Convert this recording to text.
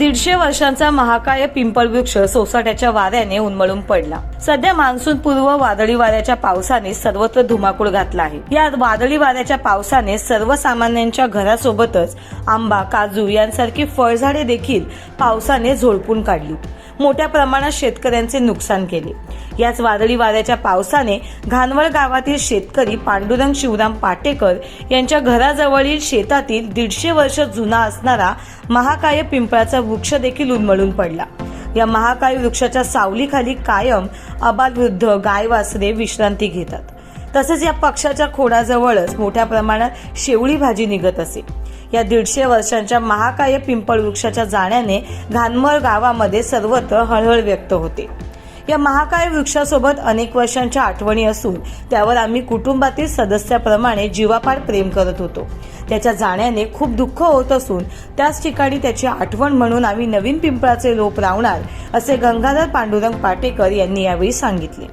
दीडशे वर्षांचा महाकाय पिंपळ वृक्ष सोसाट्याच्या वाऱ्याने उन्मळून पडला. सध्या मान्सून पूर्व वादळी वाऱ्याच्या पावसाने सर्वत्र धुमाकूळ घातला आहे. या वादळी वाऱ्याच्या पावसाने सर्वसामान्यांच्या घरासोबतच आंबा काजू यांसारखी फळझाडे देखील पावसाने झोडपून काढली. मोठ्या प्रमाणात शेतकऱ्यांचे नुकसान केले. याच वादळी वाऱ्याच्या पावसाने घानवळ गावातील शेतकरी पांडुरंग शिवराम पाटेकर यांच्या घराजवळील शेतातील दीडशे वर्ष जुना असणारा महाकाय पिंपळाचा वृक्ष देखील उन्मळून पडला. या महाकाय वृक्षाच्या सावलीखाली कायम अबालवृद्ध गाय वासरे विश्रांती घेतात. तसेच या पक्षाच्या खोडाजवळच मोठ्या प्रमाणात शेवळी भाजी निघत असे. या दीडशे वर्षांच्या महाकाय पिंपळ वृक्षाच्या जाण्याने घानमळ गावामध्ये सर्वत्र हळहळ व्यक्त होते. या महाकाय वृक्षासोबत अनेक वर्षांच्या आठवणी असून त्यावर आम्ही कुटुंबातील सदस्याप्रमाणे जीवापाड प्रेम करत होतो. त्याच्या जाण्याने खूप दुःख होत असून त्याच ठिकाणी त्याची आठवण म्हणून आम्ही नवीन पिंपळाचे लोप लावणार असे गंगाधर पांडुरंग पाटेकर यांनी यावेळी सांगितले.